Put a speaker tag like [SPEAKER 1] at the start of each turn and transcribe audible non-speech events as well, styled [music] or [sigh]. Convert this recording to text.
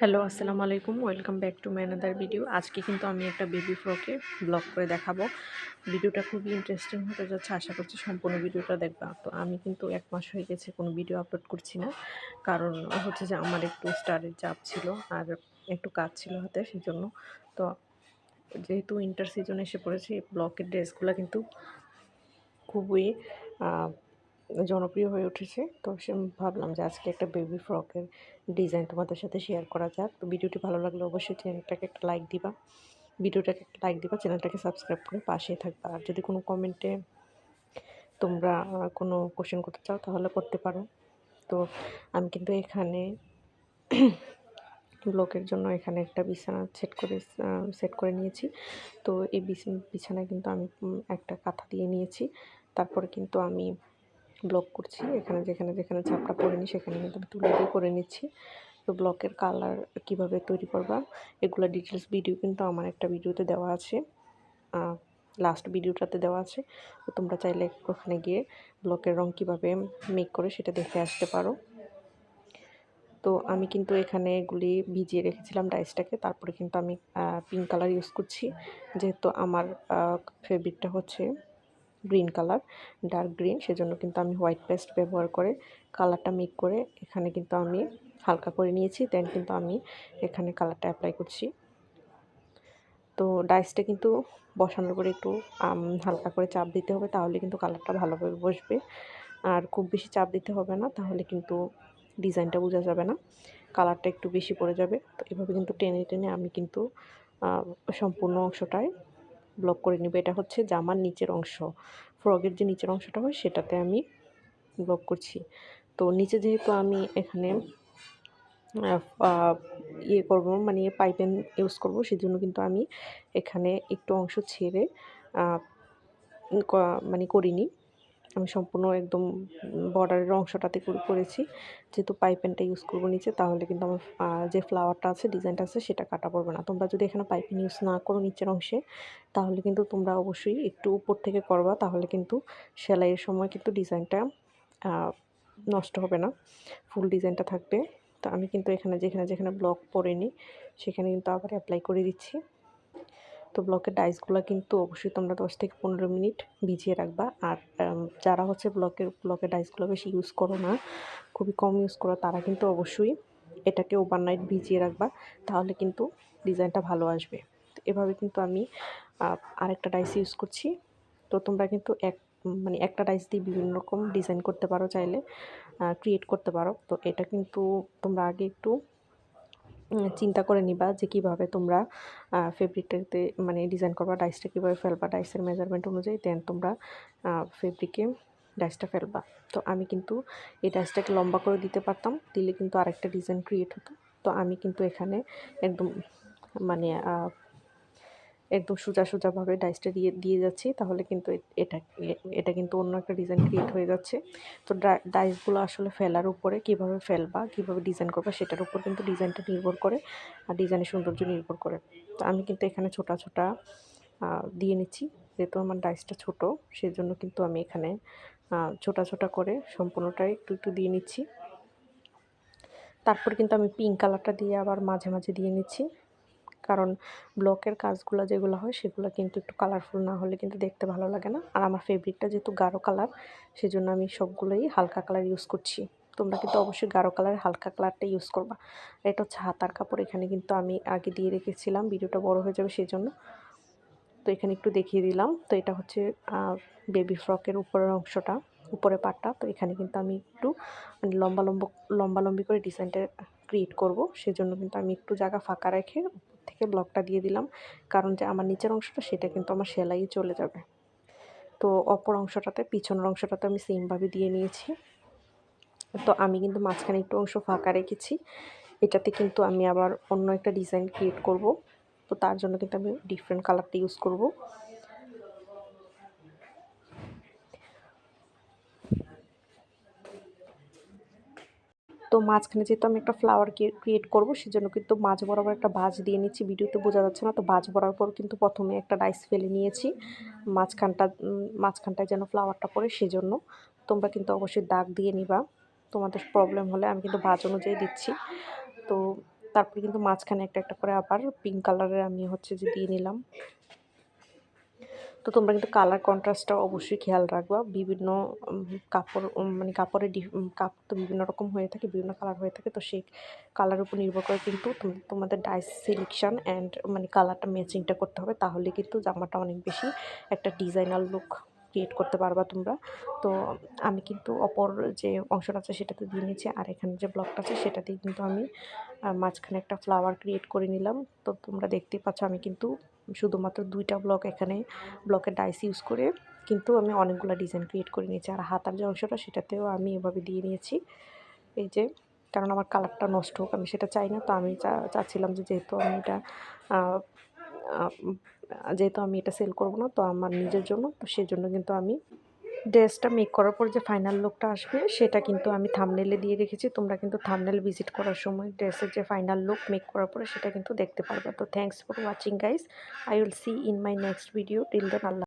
[SPEAKER 1] Hello, আসসালামু আলাইকুম। Welcome back to my another video. আজকে কিন্তু আমি একটা বেবি ফ্রকে ব্লগ করে দেখাবো। ভিডিওটা খুবই ইন্টারেস্টিং হতে যাচ্ছে, আশা করছি সম্পূর্ণ ভিডিওটা দেখবা। তো আমি কিন্তু এক মাস হয়ে গেছে কোনো ভিডিও আপলোড করছি না। কারণ হচ্ছে যে আমার একটু স্টারের চাপ ছিল আর একটু কাজ ছিল হাতে সেই জন্য তো যেহেতু ইন্টার সিজন এসে পড়েছে ব্লকের ড্রেসগুলো কিন্তু খুবই জনপ্রিয় হয়ে উঠেছে। তো সে ভাবলাম যে আজকে একটা বেবি ফ্রকের ডিজাইন তোমাদের সাথে শেয়ার করা যাক। তো ভিডিওটি ভালো লাগলে অবশ্যই চ্যানেলটাকে একটা লাইক দিবা। ভিডিওটাকে একটা লাইক দিবা চ্যানেলটাকে সাবস্ক্রাইব করে পাশে থাকবা। আর যদি কোনো কমেন্টে তোমরা কোনো কোশ্চেন করতে চাও, তাহলে করতে পারো। তো আমি কিন্তু এখানে [coughs] ব্লকের জন্য এখানে একটা বিছানা সেট করে সেট করে নিয়েছি। তো এই বিছানায় কিন্তু আমি একটা কাঁথা দিয়ে নিয়েছি। তারপরে কিন্তু আমি ব্লক করছি। এখানে যেখানে যেখানে চাপটা পড়েনি সেখানে কিন্তু আমি তুলে দিয়ে করে নিচ্ছি। তো ব্লকের কালার কীভাবে তৈরি করবা, এগুলো ডিটেলস ভিডিও কিন্তু আমার একটা ভিডিওতে দেওয়া আছে। লাস্ট ভিডিওটাতে দেওয়া আছে। তো তোমরা চাইলে ওখানে গিয়ে ব্লকের রং কীভাবে মেক করে সেটা দেখে আসতে পারো। তো আমি কিন্তু এখানে এগুলি ভিজিয়ে রেখেছিলাম ডাইসটাকে তারপরে কিন্তু আমি পিঙ্ক কালার ইউজ করছি। যেহেতু আমার ফেব্রিকটা হচ্ছে গ্রিন কালার ডার্ক গ্রিন সেজন্য কিন্তু আমি হোয়াইট পেস্ট ব্যবহার করে কালারটা মিক করে এখানে কিন্তু আমি হালকা করে নিয়েছি দেন কিন্তু আমি এখানে কালারটা অ্যাপ্লাই করছি। তো ডাইসটা কিন্তু বসানোর পরে একটু হালকা করে চাপ দিতে হবে, তাহলে কিন্তু কালারটা ভালোভাবে বসবে। আর খুব বেশি চাপ দিতে হবে না, তাহলে কিন্তু ডিজাইনটা বোঝা যাবে না কালারটা একটু বেশি পড়ে যাবে। তো এভাবে কিন্তু টেনে টেনে আমি কিন্তু সম্পূর্ণ অংশটায় ব্লক করে নিব। এটা হচ্ছে জামার নিচের অংশ। ফ্রকের যে নিচের অংশটা হয়, সেটাতে আমি ব্লক করছি। তো নিচে যেহেতু আমি এখানে ইয়ে করব মানে পাইপেন ইউজ করব, সেজন্য কিন্তু আমি এখানে একটু অংশ ছেড়ে মানে করিনি। আমি সম্পূর্ণ একদম বর্ডারের অংশটাতে করেছি। যেহেতু পাইপেনটা ইউজ করব নিচে, তাহলে কিন্তু আমার যে ফ্লাওয়ারটা আছে ডিজাইনটা আছে, সেটা কাটা পড়বে না। তোমরা যদি এখানে পাইপেন ইউজ না করো নিচের অংশে, তাহলে কিন্তু তোমরা অবশ্যই একটু উপর থেকে করবা, তাহলে কিন্তু সেলাইয়ের সময় কিন্তু ডিজাইনটা নষ্ট হবে না। ফুল ডিজাইনটা থাকবে। তো আমি কিন্তু এখানে যেখানে যেখানে ব্লক পরে নিই সেখানে কিন্তু আবার অ্যাপ্লাই করে দিচ্ছি। তো ব্লকের ডাইসগুলো কিন্তু অবশ্যই তোমরা দশ থেকে পনেরো মিনিট ভিজিয়ে রাখবা। আর যারা হচ্ছে ব্লকের ব্লকের ডাইসগুলো বেশি ইউজ করো না, খুবই কম ইউজ করো, তারা কিন্তু অবশ্যই এটাকে ওভারনাইট ভিজিয়ে রাখবা, তাহলে কিন্তু ডিজাইনটা ভালো আসবে। এভাবে কিন্তু আমি আরেকটা ডাইস ইউজ করছি। তো তোমরা কিন্তু এক মানে একটা ডাইস দিয়ে বিভিন্ন রকম ডিজাইন করতে পারো চাইলে ক্রিয়েট করতে পারো। তো এটা কিন্তু তোমরা আগে একটু চিন্তা করে নিবা যে কীভাবে তোমরা ফেব্রিকটাতে মানে ডিজাইন করবা ডাইসটা কীভাবে ফেলবা ডাইসের মেজারমেন্ট অনুযায়ী দেন তোমরা ফেব্রিকে ডাইসটা ফেলবা। তো আমি কিন্তু এই ডাইসটাকে লম্বা করে দিতে পারতাম, দিলে কিন্তু আরেকটা ডিজাইন ক্রিয়েট হতো। তো আমি কিন্তু এখানে একদম মানে একদম সোজা সোজাভাবে ডাইসটা দিয়ে দিয়ে যাচ্ছি, তাহলে কিন্তু এটা এটা কিন্তু অন্য একটা ডিজাইন ক্রিয়েট হয়ে যাচ্ছে। তো ডাইসগুলো আসলে ফেলার উপরে কীভাবে ফেলবা, কীভাবে ডিজাইন করবা, সেটার উপর কিন্তু ডিজাইনটা নির্ভর করে আর ডিজাইনের সৌন্দর্য নির্ভর করে। তো আমি কিন্তু এখানে ছোটা ছোটা দিয়ে নিচ্ছি। যেহেতু আমার ডাইসটা ছোট, সেজন্য কিন্তু আমি এখানে ছোটা ছোটা করে সম্পূর্ণটাই একটু একটু দিয়ে নিচ্ছি। তারপর কিন্তু আমি পিঙ্ক কালারটা দিয়ে আবার মাঝে মাঝে দিয়ে নিচ্ছি। কারণ ব্লকের কাজগুলো যেগুলো হয় সেগুলো কিন্তু একটু কালারফুল না হলে কিন্তু দেখতে ভালো লাগে না। আর আমার ফেব্রিকটা যেহেতু গাঢ় কালার সেজন্য আমি সবগুলোই হালকা কালার ইউজ করছি। তোমরা কিন্তু অবশ্যই গাঢ় কালার হালকা কালারটা ইউজ করবা। এটা হচ্ছে হাতার কাপড়, এখানে কিন্তু আমি আগে দিয়ে রেখেছিলাম, ভিডিওটা বড় হয়ে যাবে সেই জন্য তো এখানে একটু দেখিয়ে দিলাম। তো এটা হচ্ছে বেবি ফ্রকের উপরের অংশটা উপরে পাটটা। তো এখানে কিন্তু আমি একটু মানে লম্বা লম্বা লম্বা লম্বি করে ডিজাইনটা ক্রিয়েট করব। সেজন্য কিন্তু আমি একটু জায়গা ফাঁকা রেখে থেকে ব্লকটা দিয়ে দিলাম। কারণ যে আমার নিচের অংশটা, সেটা কিন্তু আমার সেলাই চলে যাবে। তো অপর অংশটাতে, পিছনের অংশটাতে আমি সেমভাবে দিয়ে নিয়েছি। তো আমি কিন্তু মাঝখানে একটু অংশ ফাঁকা রেখেছি। এটাতে কিন্তু আমি আবার অন্য একটা ডিজাইন ক্রিয়েট করব। তো তার জন্য কিন্তু আমি ডিফারেন্ট কালারটা ইউজ করব। তো মাঝখানে যেহেতু আমি একটা ফ্লাওয়ার ক্রিয়েট করব, সেজন্য কিন্তু মাঝ বরাবর একটা বাজ দিয়ে নিচ্ছি। ভিডিওতে বোঝা যাচ্ছে না, তো বাজ বরাবর কিন্তু প্রথমে একটা ডাইস ফেলে নিয়েছি। মাঝখানটা মাঝখানটায় যেন ফ্লাওয়ারটা পড়ে, সেজন্য তোমরা কিন্তু অবশ্যই দাগ দিয়ে নিবা। তোমাদের প্রবলেম হলে আমি কিন্তু বাজ অনুযায়ী দিচ্ছি। তো তারপরে কিন্তু মাঝখানে একটা একটা করে আবার পিঙ্ক কালারের আমি হচ্ছে যে দিয়ে নিলাম। তো তোমরা কিন্তু কালার কন্ট্রাস্টটা অবশ্যই খেয়াল রাখবা। বিভিন্ন কাপড় মানে কাপড়ের কাপড় তো বিভিন্ন রকম হয়ে থাকে, বিভিন্ন কালার হয়ে থাকে। তো সেই কালারের উপর নির্ভর করে কিন্তু তোমাদের ডাইস সিলেকশান অ্যান্ড মানে কালারটা ম্যাচিংটা করতে হবে। তাহলে কিন্তু জামাটা অনেক বেশি একটা ডিজাইনার লুক ক্রিয়েট করতে পারবা তোমরা। তো আমি কিন্তু অপর যে অংশটা আছে সেটাতে দিয়ে নিয়েছি আর এখানে যে ব্লকটা আছে সেটাতেই কিন্তু আমি মাঝখানে একটা ফ্লাওয়ার ক্রিয়েট করে নিলাম। তো তোমরা দেখতেই পাচ্ছ আমি কিন্তু শুধুমাত্র দুইটা ব্লক এখানে ব্লকের ডাইস ইউজ করে কিন্তু আমি অনেকগুলো ডিজাইন ক্রিয়েট করে নিয়েছি। আর হাতার যে অংশটা সেটাতেও আমি এভাবে দিয়ে নিয়েছি। এই যে, কারণ আমার কালারটা নষ্ট হোক, আমি সেটা চাই না। তো আমি চাচ্ছিলাম যে যেহেতু আমি এটা যেহেতু আমি এটা সেল করব না, তো আমার নিজের জন্য, তো সেই জন্য কিন্তু আমি ড্রেসটা মেক করার পর যে ফাইনাল লুকটা আসবে, সেটা কিন্তু আমি থামনেলে দিয়ে রেখেছি। তোমরা কিন্তু থামনেল ভিজিট করার সময় ড্রেসের যে ফাইনাল লুক মেক করার পরে সেটা কিন্তু দেখতে পারবে। তো thanks for watching guys I will see in my next video till then Allah